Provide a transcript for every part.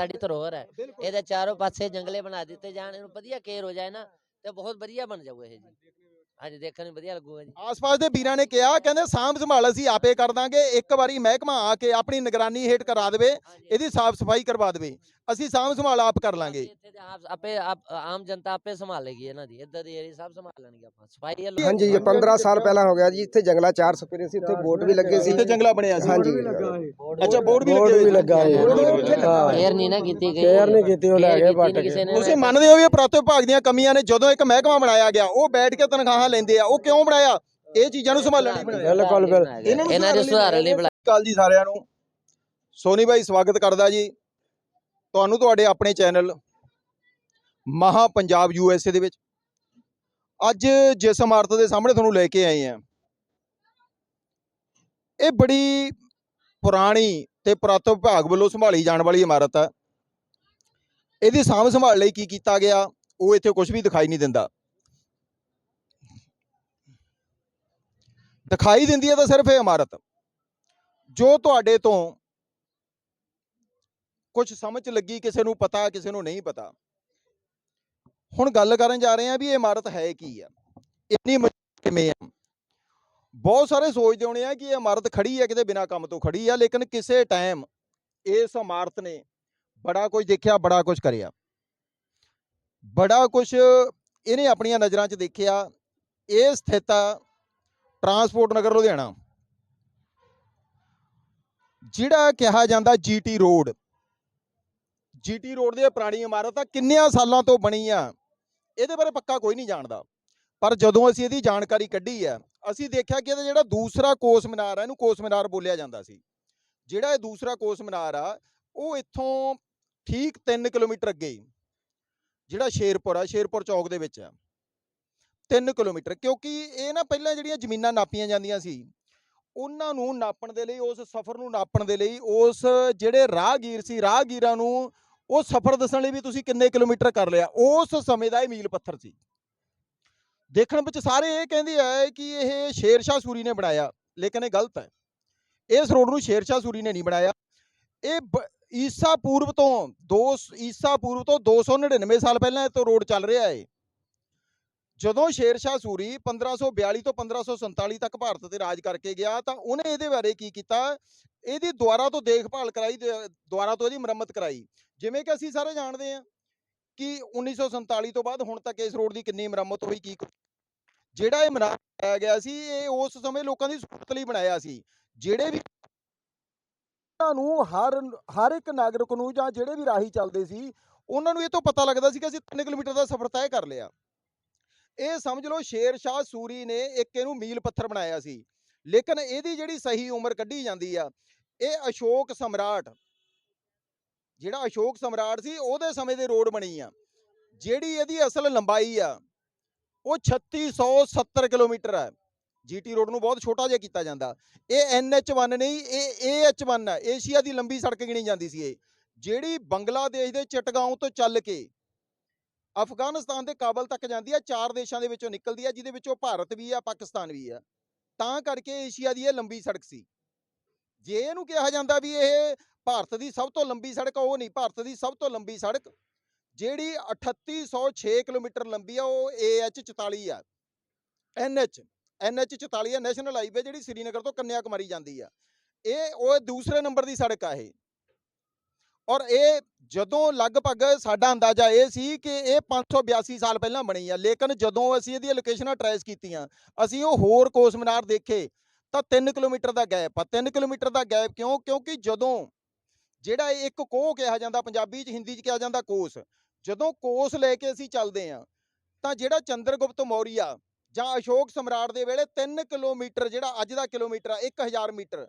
ਸਾਡੀ ਧਰੋਹਰ ਹੈ। ਇਹਦੇ ਚਾਰੋਂ ਪਾਸੇ ਜੰਗਲੇ ਬਣਾ ਦਿੱਤੇ ਜਾਣ ਇਹਨੂੰ ਵਧੀਆ ਕੇਅਰ ਹੋ ਜਾਏ ਨਾ ਤੇ ਬਹੁਤ ਵਧੀਆ ਬਣ ਜਾਊਗਾ ਇਹ ਜੀ। ਹਾਂਜੀ ਦੇਖਣ ਨੂੰ ਵਧੀਆ ਲੱਗੂਗਾ ਜੀ। ਆਸ-ਪਾਸ ਦੇ ਵੀਰਾਂ ਨੇ ਕਿਹਾ ਕਹਿੰਦੇ ਸਾਂਭ ਸੰਭਾਲ ਅਸੀਂ ਆਪੇ ਕਰ ਦਾਂਗੇ ਇੱਕ ਵਾਰੀ ਮਹਿਕਮਾ ਆ ਕੇ ਆਪਣੀ ਨਿਗਰਾਨੀ ਹੇਠ ਕਰਾ ਦੇਵੇ ਇਹਦੀ ਸਾਫ਼ ਸਫ਼ਾਈ ਕਰਵਾ ਦੇਵੇ। ਅਸੀਂ ਸਾਂਭ ਸੰਭਾਲ ਆਪ ਕਰ ਲਾਂਗੇ। ਇੱਥੇ ਤੇ ਆਪ ਆਪੇ ਆਪ- ਆਮ ਜਨਤਾ ਆਪੇ ਸੰਭਾਲੇਗੀ ਇਹਨਾਂ ਦੀ ਇੱਧਰ ਦੀ ਏਰੀ ਸਭ ਸੰਭਾਲ ਲੈਣਗੇ ਆਪਾਂ ਸਫ਼ਾਈ ਵੱਲ- ਹਾਂਜੀ ਇਹ 15 ਸਾਲ ਪਹਿਲਾਂ ਹੋ ਗਿਆ ਜੀ ਇੱਥੇ ਜੰਗਲਾ ਚਾਰ ਸਪੇਰੇ ਸੀ ਇੱਥੇ ਬੋਟ ਵੀ ਲੱਗੇ ਸੀ। ਇੱਥੇ ਜੰਗਲਾ ਬਣਿਆ ਸੀ। ਹਾਂਜੀ। ਅੱਛਾ ਬੋਰਡ ਵੀ ਲੱਗੇ ਲੱਗਾ ਸੀ। ਹੈ ਬੋਰਡ ਵੀ ਲੱਗਾ। ਕੇਅਰ ਨਹੀਂ ਨਾ ਕੀਤੀ ਗਈ। ਕੇਅਰ ਨਹੀਂ ਕੀਤੀ, ਉਹ ਲੈ ਗਏ ਪੱਟ ਕੇ। ਤੁਸੀਂ ਮੰਨਦੇ ਹੋ ਵੀ ਇਹ ਪ੍ਰਾਪਤ ਵਿਭਾਗ ਦੀਆਂ ਕਮੀਆਂ ਨੇ? ਜਦੋਂ ਇੱਕ ਮਹਿਕਮਾ ਬਣਾਇਆ ਗਿਆ ਉਹ ਬੈਠ ਕੇ ਤਨਖਾਹਾਂ ਲੈਂਦੇ ਆ ਉਹ ਕਿਉਂ ਬਣਾਇਆ? ਇਹ ਚੀਜ਼ਾਂ ਨੂੰ ਸੰਭਾਲਣ ਲਈ ਬਣਾਇਆ। ਬਿਲਕੁਲ, ਬਿਲਕੁਲ। ਇਹਨਾਂ ਨੂੰ ਇਹਨਾਂ ਸੁਧਾਰਨ ਲਈ ਬਣਾਇਆ। ਕਾਲ ਜੀ ਸਾਰਿਆਂ ਨੂੰ। ਸੋਨੀ ਭਾਈ ਸਵਾਗਤ ਕਰਦਾ ਜੀ। ਤੁਹਾਨੂੰ ਤੁਹਾਡੇ ਆਪਣੇ ਚੈਨਲ ਮਹਾ ਪੰਜਾਬ ਯੂ ਐੱਸ ਏ ਦੇ ਵਿੱਚ ਅੱਜ ਜਿਸ ਇਮਾਰਤ ਦੇ ਸਾਹਮਣੇ ਤੁਹਾਨੂੰ ਲੈ ਕੇ ਆਏ ਆ ਇਹ ਬੜੀ ਪੁਰਾਣੀ ਤੇ ਪੁਰਾਤਨ ਵਿਭਾਗ ਵੱਲੋਂ ਸੰਭਾਲੀ ਜਾਣ ਵਾਲੀ ਇਮਾਰਤ ਹੈ ਇਹਦੀ ਸਾਂਭ ਸੰਭਾਲ ਲਈ ਕੀ ਕੀਤਾ ਗਿਆ, ਉਹ ਇੱਥੇ ਕੁਝ ਵੀ ਦਿਖਾਈ ਨਹੀਂ ਦਿੰਦਾ। ਦਿਖਾਈ ਦਿੰਦੀ ਹੈ ਤਾਂ ਸਿਰਫ ਇਹ ਇਮਾਰਤ, ਜੋ ਤੁਹਾਡੇ ਤੋਂ ਕੁਝ ਸਮਝ ਲੱਗੀ, ਕਿਸੇ ਨੂੰ ਪਤਾ, ਕਿਸੇ ਨੂੰ ਨਹੀਂ ਪਤਾ। ਹੁਣ ਗੱਲ ਕਰਨ ਜਾ ਰਹੇ ਹਾਂ ਵੀ ਇਹ ਇਮਾਰਤ ਹੈ ਕੀ ਆ। ਇੰਨੀ ਕਿਵੇਂ ਆ? ਬਹੁਤ ਸਾਰੇ ਸੋਚਦੇ ਹੋਣੇ ਆ ਕਿ ਇਹ ਇਮਾਰਤ ਖੜੀ ਹੈ ਕਿਤੇ ਬਿਨਾਂ ਕੰਮ ਤੋਂ ਖੜੀ ਆ, ਲੇਕਿਨ ਕਿਸੇ ਟਾਈਮ ਇਸ ਇਮਾਰਤ ਨੇ ਬੜਾ ਕੁਝ ਦੇਖਿਆ, ਬੜਾ ਕੁਝ ਕਰਿਆ। ਬੜਾ ਕੁਝ ਇਹਨੇ ਆਪਣੀਆਂ ਨਜ਼ਰਾਂ 'ਚ ਦੇਖਿਆ। ਇਹ ਸਥਿਤ ਆ ਟਰਾਂਸਪੋਰਟ ਨਗਰ ਲੁਧਿਆਣਾ। ਜਿਹੜਾ ਕਿਹਾ ਜਾਂਦਾ ਜੀਟੀ ਰੋਡ ਜੀਟੀ ਰੋਡ ਦੀ ਪੁਰਾਣੀ ਇਮਾਰਤ ਆ ਕਿੰਨਿਆਂ ਸਾਲਾਂ ਤੋਂ ਬਣੀ ਆ ਇਹਦੇ ਬਾਰੇ ਪੱਕਾ ਕੋਈ ਨਹੀਂ ਜਾਣਦਾ। ਪਰ ਜਦੋਂ ਅਸੀਂ ਇਹਦੀ ਜਾਣਕਾਰੀ ਕੱਢੀ ਆ ਅਸੀਂ ਦੇਖਿਆ ਕਿ ਇਹਦਾ ਜਿਹੜਾ ਦੂਸਰਾ ਕੋਸ ਮੀਨਾਰ ਆ, ਇਹਨੂੰ ਕੋਸ ਮੀਨਾਰ ਬੋਲਿਆ ਜਾਂਦਾ ਸੀ। ਜਿਹੜਾ ਇਹ ਦੂਸਰਾ ਕੋਸ ਮੀਨਾਰ ਆ, ਉਹ ਇੱਥੋਂ ਠੀਕ 3 ਕਿਲੋਮੀਟਰ ਅੱਗੇ ਜਿਹੜਾ ਸ਼ੇਰਪੁਰ ਆ, ਸ਼ੇਰਪੁਰ ਚੌਕ ਦੇ ਵਿੱਚ ਆ। 3 ਕਿਲੋਮੀਟਰ, ਕਿਉਂਕਿ ਇਹ ਨਾ ਪਹਿਲਾਂ ਜਿਹੜੀਆਂ ਜ਼ਮੀਨਾਂ ਨਾਪੀਆਂ ਜਾਂਦੀਆਂ ਸੀ, ਉਹਨਾਂ ਨੂੰ ਨਾਪਣ ਦੇ ਲਈ, ਉਸ ਸਫ਼ਰ ਨੂੰ ਨਾਪਣ ਦੇ ਲਈ, ਉਸ ਜਿਹੜੇ ਰਾਹਗੀਰ ਸੀ, ਰਾਹਗੀਰਾਂ ਨੂੰ ਉਹ ਸਫ਼ਰ ਦੱਸਣ ਲਈ ਵੀ ਤੁਸੀਂ ਕਿੰਨੇ ਕਿਲੋਮੀਟਰ ਕਰ ਲਿਆ, ਉਸ ਸਮੇਂ ਦਾ ਇਹ ਮੀਲ ਪੱਥਰ ਸੀ। ਦੇਖਣ ਵਿੱਚ ਸਾਰੇ ਇਹ ਕਹਿੰਦੇ ਆ ਕਿ ਇਹ ਸ਼ੇਰਸ਼ਾਹ ਸੂਰੀ ਨੇ ਬਣਾਇਆ, ਲੇਕਿਨ ਇਹ ਗਲਤ ਹੈ। ਇਸ ਰੋਡ ਨੂੰ ਸ਼ੇਰ ਸ਼ਾਹ ਸੂਰੀ ਨੇ ਨਹੀਂ ਬਣਾਇਆ। ਇਹ ਬ- ਈਸਾ ਪੂਰਬ ਤੋਂ 2 ਈਸਾ ਪੂਰਬ ਤੋਂ 299 ਸਾਲ ਪਹਿਲਾਂ ਇਹ ਤੋਂ ਰੋਡ ਚੱਲ ਰਿਹਾ ਹੈ ਜਦੋਂ ਸ਼ੇਰ ਸ਼ਾਹ ਸੂਰੀ 1542 ਤੋਂ 1547 ਤੱਕ ਭਾਰਤ ਤੇ ਰਾਜ ਕਰਕੇ ਗਿਆ, ਤਾਂ ਉਹਨੇ ਇਹਦੇ ਬਾਰੇ ਕੀ ਕੀਤਾ? ਇਹਦੀ ਦੁਆਰਾ ਤੋਂ ਦੇਖਭਾਲ ਕਰਾਈ ਦੁਆਰਾ ਤੋਂ ਇਹਦੀ ਮੁਰੰਮਤ ਕਰਾਈ। ਜਿਵੇਂ ਕਿ ਅਸੀਂ ਸਾਰੇ ਜਾਣਦੇ ਹਾਂ ਕਿ 1947 ਤੋਂ ਬਾਅਦ ਹੁਣ ਤੱਕ ਇਸ ਰੋਡ ਦੀ ਕਿੰਨੀ ਮੁਰੰਮਤ ਹੋਈ, ਕੀ ਜਿਹੜਾ ਇਹ ਮਨਾਰ ਬਣਾਇਆ ਗਿਆ ਸੀ, ਇਹ ਉਸ ਸਮੇਂ ਲੋਕਾਂ ਦੀ ਸਹੂਲਤ ਲਈ ਬਣਾਇਆ ਸੀ। ਜਿਹੜੇ ਵੀ ਉਹਨਾਂ ਨੂੰ ਹਰ ਹਰ ਇੱਕ ਨਾਗਰਿਕ ਨੂੰ ਜਾਂ ਜਿਹੜੇ ਵੀ ਰਾਹੀ ਚੱਲਦੇ ਸੀ, ਉਹਨਾਂ ਨੂੰ ਇਹ ਤੋਂ ਪਤਾ ਲੱਗਦਾ ਸੀ ਕਿ ਅਸੀਂ 3 ਕਿਲੋਮੀਟਰ ਦਾ ਸਫ਼ਰ ਤੈਅ ਕਰ ਲਿਆ। ਇਹ ਸਮਝ ਲਓ ਸ਼ੇਰ ਸ਼ਾਹ ਸੂਰੀ ਨੇ ਇੱਕ ਇਹਨੂੰ ਮੀਲ ਪੱਥਰ ਬਣਾਇਆ ਸੀ। ਲੇਕਿਨ ਇਹਦੀ ਜਿਹੜੀ ਸਹੀ ਉਮਰ ਕੱਢੀ ਜਾਂਦੀ ਆ, ਇਹ ਅਸ਼ੋਕ ਸਮਰਾਟ। ਜਿਹੜਾ ਅਸ਼ੋਕ ਸਮਰਾਟ ਸੀ, ਉਹਦੇ ਸਮੇਂ ਦੇ ਰੋਡ ਬਣੀ ਆ। ਜਿਹੜੀ ਇਹਦੀ ਅਸਲ ਲੰਬਾਈ ਆ, ਉਹ 3670 ਕਿਲੋਮੀਟਰ ਹੈ ਜੀਟੀ ਰੋਡ ਨੂੰ ਬਹੁਤ ਛੋਟਾ ਜਿਹਾ ਕੀਤਾ ਜਾਂਦਾ। ਇਹ NH1 ਨਹੀਂ, ਇਹ AH1 ਹੈ ਏਸ਼ੀਆ ਦੀ ਲੰਬੀ ਸੜਕ ਗਿਣੀ ਜਾਂਦੀ ਸੀ ਇਹ। ਜਿਹੜੀ ਬੰਗਲਾਦੇਸ਼ ਦੇ ਚਟਗਾਉਂ ਤੋਂ ਚੱਲ ਕੇ ਅਫਗਾਨਿਸਤਾਨ ਦੇ ਕਾਬਲ ਤੱਕ ਜਾਂਦੀ ਹੈ ਚਾਰ ਦੇਸ਼ਾਂ ਦੇ ਵਿੱਚੋਂ ਨਿਕਲਦੀ ਹੈ ਜਿਹਦੇ ਵਿੱਚੋਂ ਭਾਰਤ ਵੀ ਆ, ਪਾਕਿਸਤਾਨ ਵੀ ਆ। ਤਾਂ ਕਰਕੇ ਏਸ਼ੀਆ ਦੀ ਇਹ ਲੰਬੀ ਸੜਕ ਸੀ। ਜੇ ਇਹਨੂੰ ਕਿਹਾ ਜਾਂਦਾ ਵੀ ਇਹ ਭਾਰਤ ਦੀ ਸਭ ਤੋਂ ਲੰਬੀ ਸੜਕ, ਉਹ ਨਹੀਂ, ਭਾਰਤ ਦੀ ਸਭ ਤੋਂ ਲੰਬੀ ਸੜਕ, ਜਿਹੜੀ 3806 ਕਿਲੋਮੀਟਰ ਲੰਬੀ ਆ, ਉਹ AH44 ਆ। NH NH 44 ਆ, ਨੈਸ਼ਨਲ ਹਾਈਵੇ ਜਿਹੜੀ ਸ੍ਰੀਨਗਰ ਤੋਂ ਕੰਨਿਆ ਕੁਮਾਰੀ ਜਾਂਦੀ ਆ। ਇਹ, ਉਹ ਦੂਸਰੇ ਨੰਬਰ ਦੀ ਸੜਕ ਆ ਇਹ। ਔਰ ਇਹ ਜਦੋਂ ਲਗਭਗ ਸਾਡਾ ਅੰਦਾਜ਼ਾ ਇਹ ਸੀ ਕਿ ਇਹ 582 ਸਾਲ ਪਹਿਲਾਂ ਬਣੀ ਆ, ਲੇਕਿਨ ਜਦੋਂ ਅਸੀਂ ਇਹਦੀਆਂ ਲੋਕੇਸ਼ਨਾਂ ਟਰੇਸ ਕੀਤੀਆਂ, ਅਸੀਂ ਉਹ ਹੋਰ ਕੋਸ ਮੀਨਾਰ ਦੇਖੇ, ਤਾਂ 3 ਕਿਲੋਮੀਟਰ ਦਾ ਗੈਪ ਆ। 3 ਕਿਲੋਮੀਟਰ ਦਾ ਗੈਪ ਕਿਉਂ? ਕਿਉਂਕਿ ਜਦੋਂ ਜਿਹੜਾ ਇਹ ਇੱਕ ਕੋਹ ਕਿਹਾ ਜਾਂਦਾ, ਪੰਜਾਬੀ 'ਚ, ਹਿੰਦੀ 'ਚ ਕਿਹਾ ਜਾਂਦਾ ਕੋਸ, ਜਦੋਂ ਕੋਸ ਲੈ ਕੇ ਅਸੀਂ ਚੱਲਦੇ ਆ ਤਾਂ ਜਿਹੜਾ ਚੰਦਰਗੁਪਤ ਮੌਰੀਆ ਜਾਂ ਅਸ਼ੋਕ ਸਮਰਾਟ ਦੇ ਵੇਲੇ 3 ਕਿਲੋਮੀਟਰ ਜਿਹੜਾ ਅੱਜ ਦਾ ਕਿਲੋਮੀਟਰ ਆ 1000 ਮੀਟਰ,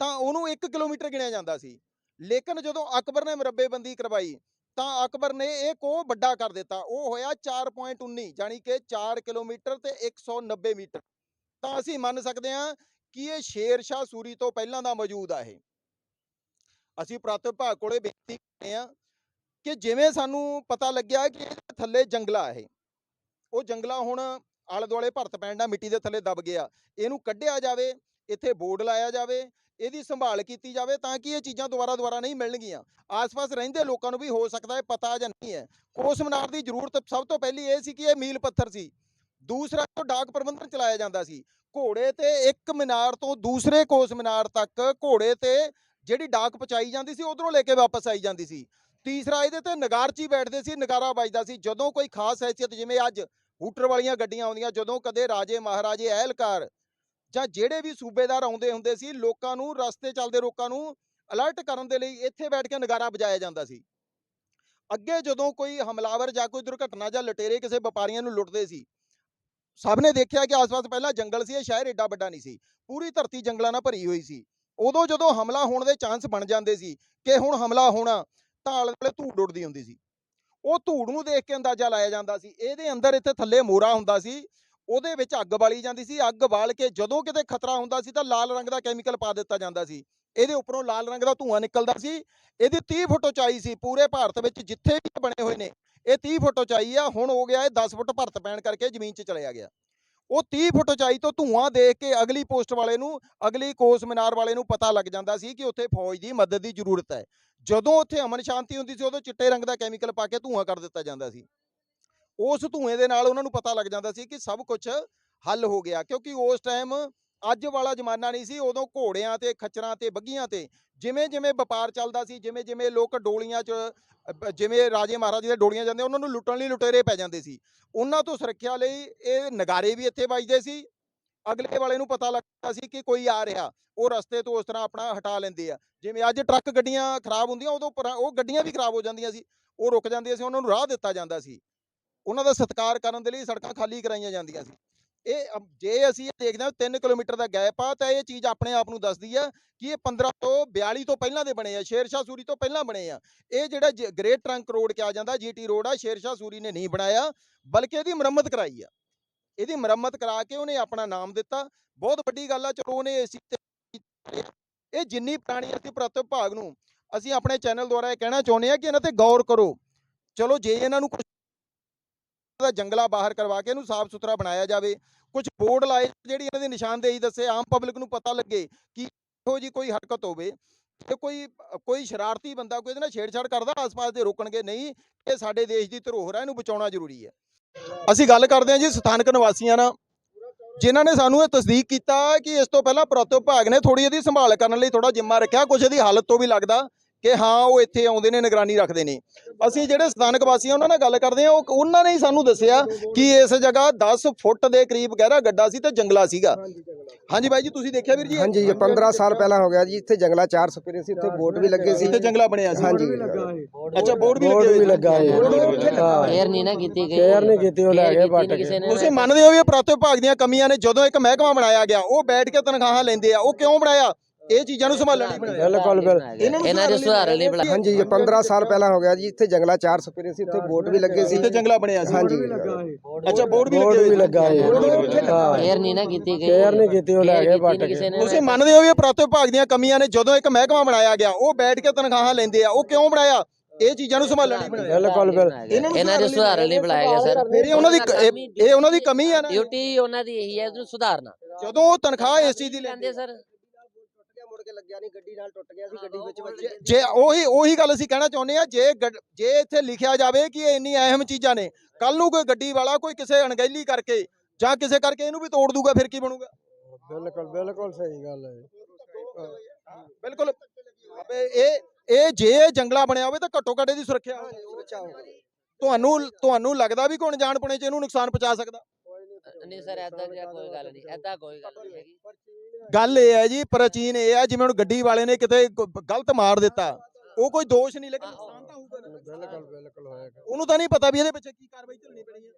ਤਾਂ ਉਹਨੂੰ 1 ਕਿਲੋਮੀਟਰ ਗਿਣਿਆ ਜਾਂਦਾ ਸੀ। ਲੇਕਿਨ ਜਦੋਂ ਅਕਬਰ ਨੇ ਮਰੱਬੇਬੰਦੀ ਕਰਵਾਈ, ਤਾਂ ਅਕਬਰ ਨੇ ਇਹ ਕੋਹ ਵੱਡਾ ਕਰ ਦਿੱਤਾ। ਉਹ ਹੋਇਆ 4.19 ਜਾਣੀ ਕਿ 4 ਕਿਲੋਮੀਟਰ ਤੇ 190 ਮੀਟਰ। ਤਾਂ ਅਸੀਂ ਮੰਨ ਸਕਦੇ ਹਾਂ ਕਿ ਇਹ ਸ਼ੇਰ ਸ਼ਾਹ ਸੂਰੀ ਤੋਂ ਪਹਿਲਾਂ ਦਾ ਮੌਜੂਦ ਆ ਇਹ। ਅਸੀਂ ਪੁਰਾਤਨ ਵਿਭਾਗ ਕੋਲੇ ਬੇਨਤੀ ਕਰਦੇ ਹਾਂ ਕਿ ਜਿਵੇਂ ਸਾਨੂੰ ਪਤਾ ਲੱਗਿਆ ਕਿ ਇਹਦੇ ਥੱਲੇ ਜੰਗਲਾ ਇਹ। ਉਹ ਜੰਗਲਾ ਹੁਣ ਆਲੇ ਦੁਆਲੇ ਭਰਤ ਪੈਣ ਦਾ ਮਿੱਟੀ ਦੇ ਥੱਲੇ ਦਬ ਗਿਆ। ਇਹਨੂੰ ਕੱਢਿਆ ਜਾਵੇ, ਇੱਥੇ ਬੋਰਡ ਲਾਇਆ ਜਾਵੇ ਇਹਦੀ ਸੰਭਾਲ ਕੀਤੀ ਜਾਵੇ ਤਾਂ ਕਿ ਇਹ ਚੀਜ਼ਾਂ ਦੁਬਾਰਾ ਦੁਬਾਰਾ ਨਹੀਂ ਮਿਲਣਗੀਆਂ। ਆਸ-ਪਾਸ ਰਹਿੰਦੇ ਲੋਕਾਂ ਨੂੰ ਵੀ ਹੋ ਸਕਦਾ ਹੈ, ਪਤਾ ਜਾਂ ਨਹੀਂ ਹੈ। ਕੋਸ ਮੀਨਾਰ ਦੀ ਜ਼ਰੂਰਤ ਸਭ ਤੋਂ ਪਹਿਲੀ ਇਹ ਸੀ ਕਿ ਇਹ ਮੀਲ ਪੱਥਰ ਸੀ। ਦੂਸਰਾ ਤੋਂ ਡਾਕ ਪ੍ਰਬੰਧਨ ਚਲਾਇਆ ਜਾਂਦਾ ਸੀ, ਘੋੜੇ ਤੇ ਇੱਕ ਮੀਨਾਰ ਤੋਂ ਦੂਸਰੇ ਕੋਸ ਮੀਨਾਰ ਤੱਕ ਘੋੜੇ ਤੇ ਜਿਹੜੀ ਡਾਕ ਪਹੁੰਚਾਈ ਜਾਂਦੀ ਸੀ, ਉਧਰੋਂ ਲੈ ਕੇ ਵਾਪਸ ਆਈ ਜਾਂਦੀ ਸੀ। ਤੀਸਰਾ ਇਹਦੇ ਤੇ ਨਗਾਰਚੀ ਬੈਠਦੇ ਸੀ, ਨਗਾਰਾ ਵੱਜਦਾ ਸੀ। ਜਦੋਂ ਕੋਈ ਖਾਸ ਹੈਸੀਅਤ ਜਿਵੇਂ ਅੱਜ ਹੂਟਰ ਵਾਲੀਆਂ ਗੱਡੀਆਂ ਆਉਂਦੀਆਂ, ਜਦੋਂ ਕਦੇ ਰਾਜੇ ਮਹਾਰਾਜੇ ਅਹਿਲਕਾਰ ਜਾਂ ਜਿਹੜੇ ਵੀ ਸੂਬੇਦਾਰ ਆਉਂਦੇ ਹੁੰਦੇ ਸੀ, ਲੋਕਾਂ ਨੂੰ, ਰਸਤੇ ਚੱਲਦੇ ਲੋਕਾਂ ਨੂੰ ਅਲਰਟ ਕਰਨ ਦੇ ਲਈ ਇੱਥੇ ਬੈਠ ਕੇ ਨਗਾਰਾ ਵਜਾਇਆ ਜਾਂਦਾ ਸੀ। ਅੱਗੇ ਜਦੋਂ ਕੋਈ ਹਮਲਾਵਰ ਜਾਂ ਕੋਈ ਦੁਰਘਟਨਾ ਜਾਂ ਲਟੇਰੇ ਕਿਸੇ ਵਪਾਰੀਆਂ ਨੂੰ ਲੁੱਟਦੇ ਸੀ, ਸਭ ਨੇ ਦੇਖਿਆ ਕਿ ਆਸ-ਪਾਸ ਪਹਿਲਾਂ ਜੰਗਲ ਸੀ, ਇਹ ਸ਼ਹਿਰ ਏਡਾ ਵੱਡਾ ਨਹੀਂ ਸੀ, ਪੂਰੀ ਧਰਤੀ ਜੰਗਲਾਂ ਨਾਲ ਭਰੀ ਹੋਈ ਸੀ। ਉਦੋਂ ਜਦੋਂ ਹਮਲਾ ਹੋਣ ਦੇ ਚਾਂਸ ਬਣ ਜਾਂਦੇ ਸੀ ਕਿ ਹੁਣ ਹਮਲਾ ਹੋਣਾ, ਤਾਂ ਆਲੇ ਦੁਆਲੇ ਧੂੜ ਉੱਡਦੀ ਹੁੰਦੀ ਸੀ। ਉਹ ਧੂੜ ਨੂੰ ਦੇਖ ਕੇ ਅੰਦਾਜ਼ਾ ਲਾਇਆ ਜਾਂਦਾ ਸੀ, ਇਹਦੇ ਅੰਦਰ ਇੱਥੇ ਥੱਲੇ ਮੋਰਾ ਹੁੰਦਾ ਸੀ ਉਹਦੇ ਵਿੱਚ ਅੱਗ ਬਾਲੀ ਜਾਂਦੀ ਸੀ। ਅੱਗ ਬਾਲ ਕੇ ਜਦੋਂ ਕਿਤੇ ਖਤਰਾ ਹੁੰਦਾ ਸੀ ਤਾਂ ਲਾਲ ਰੰਗ ਦਾ ਕੈਮੀਕਲ ਪਾ ਦਿੱਤਾ ਜਾਂਦਾ ਸੀ। ਇਹਦੇ ਉੱਪਰੋਂ ਲਾਲ ਰੰਗ ਦਾ ਧੂਆਂ ਨਿਕਲਦਾ ਸੀ। ਇਹਦੀ 30 ਫੁੱਟ ਉਚਾਈ ਸੀ ਪੂਰੇ ਭਾਰਤ ਵਿੱਚ ਜਿੱਥੇ ਵੀ ਬਣੇ ਹੋਏ ਨੇ। ਇਹ 30 ਫੁੱਟ ਉਚਾਈ ਆ, ਹੁਣ ਹੋ ਗਿਆ ਇਹ 10 ਫੁੱਟ ਭਰਤ ਪੈਣ ਕਰਕੇ ਜ਼ਮੀਨ 'ਚ ਚਲਿਆ ਗਿਆ। ਉਹ 30 ਫੁੱਟ ਉਚਾਈ ਤੋਂ ਧੂਆਂ ਦੇਖ ਕੇ ਅਗਲੀ ਪੋਸਟ ਵਾਲੇ ਨੂੰ, ਅਗਲੀ ਕੋਸ ਮਿਨਾਰ ਵਾਲੇ ਨੂੰ ਪਤਾ ਲੱਗ ਜਾਂਦਾ ਸੀ ਕਿ ਉੱਥੇ ਫੌਜ ਦੀ ਮਦਦ ਦੀ ਜ਼ਰੂਰਤ ਹੈ। ਜਦੋਂ ਉੱਥੇ ਅਮਨ ਸ਼ਾਂਤੀ ਹੁੰਦੀ ਸੀ, ਉਦੋਂ ਚਿੱਟੇ ਰੰਗ ਦਾ ਕੈਮੀਕਲ ਪਾ ਕੇ ਧੂਆਂ ਕਰ ਦਿੱਤਾ ਜਾਂਦਾ ਸੀ। ਉਸ ਧੂਏ ਦੇ ਨਾਲ ਉਹਨਾਂ ਨੂੰ ਪਤਾ ਲੱਗ ਜਾਂਦਾ ਸੀ ਕਿ ਸਭ ਕੁਝ ਹੱਲ ਹੋ ਗਿਆ, ਕਿਉਂਕਿ ਉਸ ਟਾਈਮ ਅੱਜ ਵਾਲਾ ਜ਼ਮਾਨਾ ਨਹੀਂ ਸੀ, ਉਦੋਂ ਘੋੜਿਆਂ ਤੇ, ਖੱਚਰਾਂ ਤੇ, ਬੱਗੀਆਂ ਤੇ ਜਿਵੇਂ ਜਿਵੇਂ ਵਪਾਰ ਚੱਲਦਾ ਸੀ, ਜਿਵੇਂ ਜਿਵੇਂ ਲੋਕ ਡੋਲੀਆਂ 'ਚ ਜਿਵੇਂ ਰਾਜੇ ਮਹਾਰਾਜੇ ਦੇ ਡੋਲੀਆਂ ਜਾਂਦੇ, ਉਹਨਾਂ ਨੂੰ ਲੁੱਟਣ ਲਈ ਲੁਟੇਰੇ ਪੈ ਜਾਂਦੇ ਸੀ। ਉਹਨਾਂ ਤੋਂ ਸੁਰੱਖਿਆ ਲਈ ਇਹ ਨਗਾਰੇ ਵੀ ਇੱਥੇ ਵੱਜਦੇ ਸੀ। ਅਗਲੇ ਵਾਲੇ ਨੂੰ ਪਤਾ ਲੱਗਦਾ ਸੀ ਕਿ ਕੋਈ ਆ ਰਿਹਾ, ਉਹ ਰਸਤੇ ਤੋਂ ਉਸ ਤਰ੍ਹਾਂ ਆਪਣਾ ਹਟਾ ਲੈਂਦੇ ਆ। ਜਿਵੇਂ ਅੱਜ ਟਰੱਕ ਗੱਡੀਆਂ ਖਰਾਬ ਹੁੰਦੀਆਂ, ਉਦੋਂ ਪੁਰਾ- ਉਹ ਗੱਡੀਆਂ ਵੀ ਖਰਾਬ ਹੋ ਜਾਂਦੀਆਂ ਸੀ, ਉਹ ਰੁਕ ਜਾਂਦੀਆਂ ਸੀ, ਉਹਨਾਂ ਨੂੰ ਰਾਹ ਦਿੱਤਾ ਜਾਂਦਾ ਸੀ। ਉਹਨਾਂ ਦਾ ਸਤਿਕਾਰ ਕਰਨ ਦੇ ਲਈ ਸੜਕਾਂ ਖਾਲੀ ਕਰਾਈਆਂ ਜਾਂਦੀਆਂ ਸੀ। ਇਹ ਜੇ ਅਸੀਂ ਇਹ ਦੇਖਦੇ ਹਾਂ 3 ਕਿਲੋਮੀਟਰ ਦਾ ਗੈਪ ਆ ਤਾਂ ਇਹ ਚੀਜ਼ ਆਪਣੇ ਆਪ ਨੂੰ ਦੱਸਦੀ ਆ ਕਿ ਇਹ 15 ਤੋਂ 42 ਤੋਂ ਪਹਿਲਾਂ ਦੇ ਬਣੇ ਆ, ਸ਼ੇਰਸ਼ਾਹ ਸੂਰੀ ਤੋਂ ਪਹਿਲਾਂ ਬਣੇ ਆ। ਇਹ ਜਿਹੜਾ ਜ- ਗ੍ਰੇਟ ਟਰੰਕ ਰੋਡ ਕਿਹਾ ਜਾਂਦਾ ਜੀਟੀ ਰੋਡ ਆ, ਸ਼ੇਰਸ਼ਾਹ ਸੂਰੀ ਨੇ ਨਹੀਂ ਬਣਾਇਆ, ਬਲਕਿ ਇਹਦੀ ਮੁਰੰਮਤ ਕਰਾਈ ਆ। ਇਹਦੀ ਮੁਰੰਮਤ ਕਰਾ ਕੇ ਉਹਨੇ ਆਪਣਾ ਨਾਮ ਦਿੱਤਾ। ਬਹੁਤ ਵੱਡੀ ਗੱਲ ਆ, ਚਲੋ ਉਹਨੇ ਏਸੀ ਤੇ ਇਹ ਜਿੰਨੀ ਪੁਰਾਣੀ ਅਸੀਂ ਪੁਰਾਤਨ ਵਿਭਾਗ ਨੂੰ ਅਸੀਂ ਆਪਣੇ ਚੈਨਲ ਦੁਆਰਾ ਇਹ ਕਹਿਣਾ ਚਾਹੁੰਦੇ ਆ ਕਿ ਇਹਨਾਂ ਤੇ ਗੌਰ ਕਰੋ। ਚਲੋ ਜੇ ਇਹਨਾਂ ਨੂੰ ਕੁਝ ਦਾ ਜੰਗਲਾ ਬਾਹਰ ਕਰਵਾ ਕੇ ਇਹਨੂੰ ਸਾਫ਼ ਸੁਥਰਾ ਬਣਾਇਆ ਜਾਵੇ। ਕੁਝ ਬੋਰਡ ਲਾਏ ਜਿਹੜੀ ਇਹਨਾਂ ਦੀ ਨਿਸ਼ਾਨਦੇਹੀ ਦੱਸੇ, ਆਮ ਪਬਲਿਕ ਨੂੰ ਪਤਾ ਲੱਗੇ ਕਿ ਇਹੋ ਜੀ ਕੋਈ ਹਰਕਤ ਹੋਵੇ ਤੇ ਕੋਈ ਕੋਈ ਸ਼ਰਾਰਤੀ ਬੰਦਾ ਕੋਈ ਇਹਦੇ ਨਾਲ ਛੇੜਛਾੜ ਕਰਦਾ, ਆਸ-ਪਾਸ ਦੇ ਰੋਕਣਗੇ, ਨਹੀਂ, ਇਹ ਸਾਡੇ ਦੇਸ਼ ਦੀ ਧਰੋਹਰ ਹੈ ਇਹਨੂੰ ਬਚਾਉਣਾ ਜ਼ਰੂਰੀ ਹੈ। ਅਸੀਂ ਗੱਲ ਕਰਦੇ ਹਾਂ ਜੀ ਸਥਾਨਕ ਨਿਵਾਸੀਆਂ ਨਾਲ, ਜਿਨ੍ਹਾਂ ਨੇ ਸਾਨੂੰ ਇਹ ਤਸਦੀਕ ਕੀਤਾ ਕਿ ਇਸ ਤੋਂ ਪਹਿਲਾਂ ਪੁਰਾਤਨ ਵਿਭਾਗ ਨੇ ਥੋੜੀ ਇਹਦੀ ਸੰਭਾਲ ਕਰਨ ਲਈ ਥੋੜਾ ਜਿੰਮਾ ਰੱਖਿਆ ਕੁਝ ਇਹਦੀ ਹਾਲਤ ਤੋਂ ਵੀ ਲੱਗਦਾ। ਕਿ ਹਾਂ ਉਹ ਇੱਥੇ ਆਉਂਦੇ ਨੇ ਨਿਗਰਾਨੀ ਰੱਖਦੇ ਨੇ। ਅਸੀਂ ਜਿਹੜੇ ਸਥਾਨਕ ਵਾਸੀ ਆ ਉਹਨਾਂ ਨਾਲ ਗੱਲ ਕਰਦੇ ਆ। ਉਹ ਉਹਨਾਂ ਨੇ ਹੀ ਸਾਨੂੰ ਦੱਸਿਆ ਕਿ ਇਸ ਜਗ੍ਹਾ 10 ਫੁੱਟ ਦੇ ਕਰੀਬ ਗਹਿਰਾ ਗੱਡਾ ਸੀ ਤੇ ਜੰਗਲਾ ਸੀਗਾ। ਹਾਂਜੀ ਬਾਈ ਜੀ ਤੁਸੀਂ ਦੇਖਿਆ ਵੀਰ ਜੀ? ਹਾਂਜੀ ਜੀ 15 ਸਾਲ ਪਹਿਲਾਂ ਹੋ ਗਿਆ ਜੀ। ਇੱਥੇ ਜੰਗਲਾ ਚਾਰ ਸਪੇਰੇ ਸੀ ਇੱਥੇ ਬੋਟ ਵੀ ਲੱਗੇ ਸੀ। ਇੱਥੇ ਜੰਗਲਾ ਬਣਿਆ ਸੀ। ਹਾਂਜੀ। ਅੱਛਾ ਬੋਰਡ ਵੀ ਲੱਗੇ ਵੀ ਹੋਏ ਲੱਗਾ ਹਾਂ। ਕੇਅਰ ਨਹੀਂ ਨਾ ਕੀਤੀ ਗਈ। ਕੇਅਰ ਨਹੀਂ ਕੀਤੀ, ਉਹ ਲੈ ਗਏ ਨੇ। ਤੁਸੀਂ ਮੰਨਦੇ ਹੋ ਵੀ ਇਹ ਪੁਰਾਤਨ ਵਿਭਾਗ ਦੀਆਂ ਕਮੀਆਂ ਨੇ? ਜਦੋਂ ਇੱਕ ਮਹਿਕਮਾ ਬਣਾਇਆ ਗਿਆ ਉਹ ਬੈਠ ਕੇ ਤਨਖਾਹਾਂ ਲੈਂਦੇ ਆ ਉਹ ਕਿਉਂ ਬਣਾਇਆ? ਇਹ ਚੀਜ਼ਾਂ ਨੂੰ ਸੰਭਾਲਣ ਲਈ ਬਣਾਇਆ। ਬਿਲਕੁਲ, ਬਿਲਕੁਲ। ਇਹਨਾਂ ਦੇ ਸੁਧਾਰ ਲਈ ਬਣਾਇਆ। ਹਾਂਜੀ ਜੀ 15 ਸਾਲ ਪਹਿਲਾਂ ਹੋ ਗਿਆ ਜੀ ਇੱਥੇ ਜੰਗਲਾ ਚਾਰ ਸਪੇਰੇ ਸੀ ਇੱਥੇ ਬੋਟ ਵੀ ਲੱਗੇ ਸੀ। ਇੱਥੇ ਜੰਗਲਾ ਬਣਿਆ ਸੀ। ਹਾਂਜੀ। ਅੱਛਾ ਬੋਰਡ ਵੀ ਬੋਰਡ ਲੱਗੇ ਵੀ ਲੱਗਾ ਹਾਂ। ਕੇਅਰ ਨਹੀਂ ਨਾ ਕੀਤੀ ਗਈ। ਕੇਅਰ ਨਹੀਂ ਕੀਤੀ, ਉਹ ਲੈ ਗਏ ਪੱਟ ਤੁਸੀਂ ਮੰਨਦੇ ਹੋ ਵੀ ਇਹ ਪੁਰਾਤਨ ਵਿਭਾਗ ਦੀਆਂ ਕਮੀਆਂ ਨੇ? ਜਦੋਂ ਇੱਕ ਮਹਿਕਮਾ ਬਣਾਇਆ ਗਿਆ ਉਹ ਬੈਠ ਕੇ ਤਨਖਾਹਾਂ ਲੈਂਦੇ ਆ ਉਹ ਕਿਉਂ ਬਣਾਇਆ? ਇਹ ਚੀਜ਼ਾਂ ਨੂੰ ਸੰਭਾਲਣ ਲਈ ਬਣਾਇਆ। ਬਿਲਕੁਲ, ਬਿਲਕੁਲ। ਇਹਨਾਂ ਦੇ ਸੁਧਾਰ ਲਈ ਬਣਾਇਆ ਗਿਆ ਸਰ। ਫਿਰ ਇਹ ਉਹਨਾਂ ਦੀ ਇਹ- ਉਹਨਾਂ ਦੀ ਕਮੀ ਆ ਨਾ। ਡਿਊਟੀ ਉਹਨਾਂ ਦੀ ਇਹੀ ਹੈ ਇਹਨੂੰ ਸੁਧਾਰਨਾ। ਜਦੋਂ ਉਹ ਤਨਖਾਹ ਇਸ ਚੀਜ਼ ਦੀ ਲੈਂਦੇ ਸਰ ਲੱਗਿਆ ਨਹੀਂ ਗੱਡੀ ਨਾਲ ਟੁੱਟ ਗਿਆ ਸੀ ਗੱਡੀ ਵਿੱਚ ਵੱਜੀ। ਜੇ ਉਹੀ ਉਹੀ ਗੱਲ ਅਸੀਂ ਕਹਿਣਾ ਚਾਹੁੰਦੇ ਆ ਜੇ ਗੱਡ- ਜੇ ਇੱਥੇ ਲਿਖਿਆ ਜਾਵੇ ਕਿ ਇਹ ਇੰਨੀ ਅਹਿਮ ਚੀਜ਼ਾਂ ਨੇ ਕੱਲ ਨੂੰ ਕੋਈ ਗੱਡੀ ਵਾਲਾ ਕੋਈ ਕਿਸੇ ਅਣਗਹਿਲੀ ਕਰਕੇ ਜਾਂ ਕਿਸੇ ਕਰਕੇ ਇਹਨੂੰ ਵੀ ਤੋੜ ਦੂਗਾ ਫਿਰ ਕੀ ਬਣੂਗਾ? ਬਿਲਕੁਲ ਬਿਲਕੁਲ ਸਹੀ ਗੱਲ ਹੈ ਬਿਲਕੁਲ। ਅਬੇ ਇਹ ਇਹ ਜੇ ਜੰਗਲਾ ਬਣਿਆ ਹੋਵੇ ਤਾਂ ਘੱਟੋ ਘੱਟ ਇਹਦੀ ਸੁਰੱਖਿਆ। ਤੁਹਾਨੂੰ ਤੁਹਾਨੂੰ ਲੱਗਦਾ ਵੀ ਕੋਈ ਅਣਜਾਣ ਪੁਣੇ ਚ ਇਹਨੂੰ ਨੁਕਸਾਨ ਪਹੁੰਚਾ ਸਕਦਾ? ਨਹੀਂ ਸਰ ਐਦਾਂ ਦੀ ਕੋਈ ਗੱਲ ਨਹੀਂ ਐਦਾਂ ਕੋਈ ਗੱਲ ਨਹੀਂ ਹੈਗੀ। ਗੱਲ ਇਹ ਹੈ ਜੀ ਪ੍ਰਾਚੀਨ ਇਹ ਹੈ ਜਿਵੇਂ ਹੁਣ ਗੱਡੀ ਵਾਲੇ ਨੇ ਕਿਤੇ ਗ- ਗਲਤ ਮਾਰ ਦਿੱਤਾ। ਉਹ ਕੋਈ ਦੋਸ਼ ਨਹੀਂ ਲੇਕਿਨ ਨੁਕਸਾਨ ਤਾਂ ਹੋਊਗਾ ਨਾ। ਬਿਲਕੁਲ ਬਿਲਕੁਲ ਹੋਏਗਾ ਉਹਨੂੰ ਤਾਂ ਨਹੀਂ ਪਤਾ ਵੀ ਇਹਦੇ ਪਿੱਛੇ ਕੀ ਕਾਰਵਾਈ ਝੱਲਣੀ ਪੈਣੀ ਹੈ।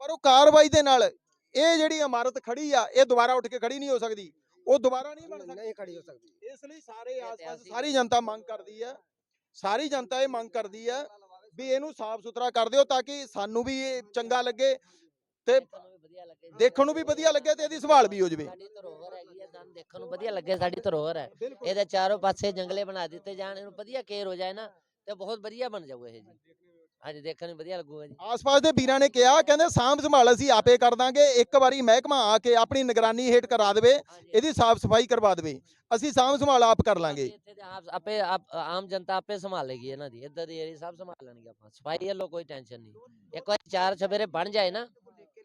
ਪਰ ਉਹ ਕਾਰਵਾਈ ਦੇ ਨਾਲ ਇਹ ਜਿਹੜੀ ਇਮਾਰਤ ਖੜੀ ਆ ਇਹ ਦੁਬਾਰਾ ਉੱਠ ਕੇ ਖੜੀ ਨਹੀਂ ਹੋ ਸਕਦੀ। ਉਹ ਦੁਬਾਰਾ ਨਹੀਂ ਬਣ ਸਕਦੀ। ਨਹੀਂ ਖੜੀ ਹੋ ਸਕਦੀ। ਇਸ ਲਈ ਸਾਰੇ ਆਸ-ਪਾਸ ਸਾਰੀ ਜਨਤਾ ਮੰਗ ਕਰਦੀ ਹੈ ਸਾਰੀ ਜਨਤਾ ਇਹ ਮੰਗ ਕਰਦੀ ਹੈ ਵੀ ਇਹਨੂੰ ਸਾਫ਼ ਸੁਥਰਾ ਕਰ ਦਿਓ ਤਾਂ ਕਿ ਸਾਨੂੰ ਵੀ ਇਹ ਚੰਗਾ ਲੱਗੇ। ਤੇ ਦੇਖਣ ਨੂੰ ਵੀ ਵਧੀਆ ਲੱਗੇ। ਤੇ ਇਹਦੀ ਸੰਭਾਲ ਵੀ ਹੋ ਜਾਵੇ। ਸਾਡੀ ਧਰੋਹਰ ਹੈਗੀ ਹੈ ਸਾਨੂੰ ਦੇਖਣ ਨੂੰ ਵਧੀਆ ਲੱਗੇ ਸਾਡੀ ਧਰੋਹਰ ਹੈ। ਬਿਲਕੁਲ। ਇਹਦੇ ਚਾਰੋਂ ਪਾਸੇ ਜੰਗਲੇ ਬਣਾ ਦਿੱਤੇ ਜਾਣ ਇਹਨੂੰ ਵਧੀਆ ਕੇਅਰ ਹੋ ਜਾਏ ਨਾ ਤੇ ਬਹੁਤ ਵਧੀਆ ਬਣ ਜਾਊਗਾ ਇਹ ਜੀ। ਹਾਂਜੀ ਦੇਖਣ ਨੂੰ ਵਧੀਆ ਲੱਗੂਗਾ ਜੀ। ਆਸ-ਪਾਸ ਦੇ ਵੀਰਾਂ ਨੇ ਕਿਹਾ ਕਹਿੰਦੇ ਸਾਂਭ ਸੰਭਾਲ ਅਸੀਂ ਆਪੇ ਕਰ ਦਾਂਗੇ ਇੱਕ ਵਾਰੀ ਮਹਿਕਮਾ ਆ ਕੇ ਆਪਣੀ ਨਿਗਰਾਨੀ ਹੇਠ ਕਰਾ ਦੇਵੇ ਇਹਦੀ ਸਾਫ਼ ਸਫ਼ਾਈ ਕਰਵਾ ਦੇਵੇ। ਅਸੀਂ ਸਾਂਭ ਸੰਭਾਲ ਆਪ ਕਰ ਲਾਂਗੇ। ਹਾਂਜੀ, ਇੱਥੇ ਤੇ ਆਪ ਆਪੇ ਆਪ- ਆਮ ਜਨਤਾ ਆਪੇ ਸੰਭਾਲੇਗੀ ਇਹਨਾਂ ਦੀ ਇੱਧਰ ਦੀ ਏਰੀਆ ਸਭ ਸੰਭਾਲ ਲੈਣਗੇ ਆਪਾਂ। ਸਫ਼ਾਈ ਵੱਲੋਂ ਕੋਈ ਟੈਨਸ਼ਨ ਨਹੀਂ। ਇੱਕ ਵਾਰੀ ਚਾਰ ਚਫੇਰੇ ਬਣ ਜਾਏ ਨਾ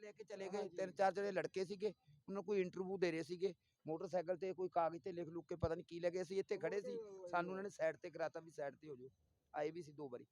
ਲੈ ਕੇ ਚਲੇ ਗਏ। ਤਿੰਨ ਚਾਰ ਜਿਹੜੇ ਲੜਕੇ ਸੀਗੇ ਉਹਨਾਂ ਨੂੰ ਕੋਈ ਇੰਟਰਵਿਊ ਦੇ ਰਹੇ ਸੀਗੇ। ਮੋਟਰਸਾਈਕਲ ਤੇ ਕੋਈ ਕਾਗਜ਼ ਤੇ ਲਿਖ ਲੁੱਕ ਕੇ ਪਤਾ ਨਹੀਂ ਕੀ ਲੈ ਗਏ ਸੀ। ਇੱਥੇ ਖੜੇ ਸੀ। ਸਾਨੂੰ ਉਹਨਾਂ ਨੇ ਸਾਈਡ ਤੇ ਕਰਾਤਾ ਵੀ ਸਾਈਡ ਤੇ ਹੋ ਜਾਓ। ਆਏ ਵੀ ਸੀ ਦੋ ਵਾਰੀ।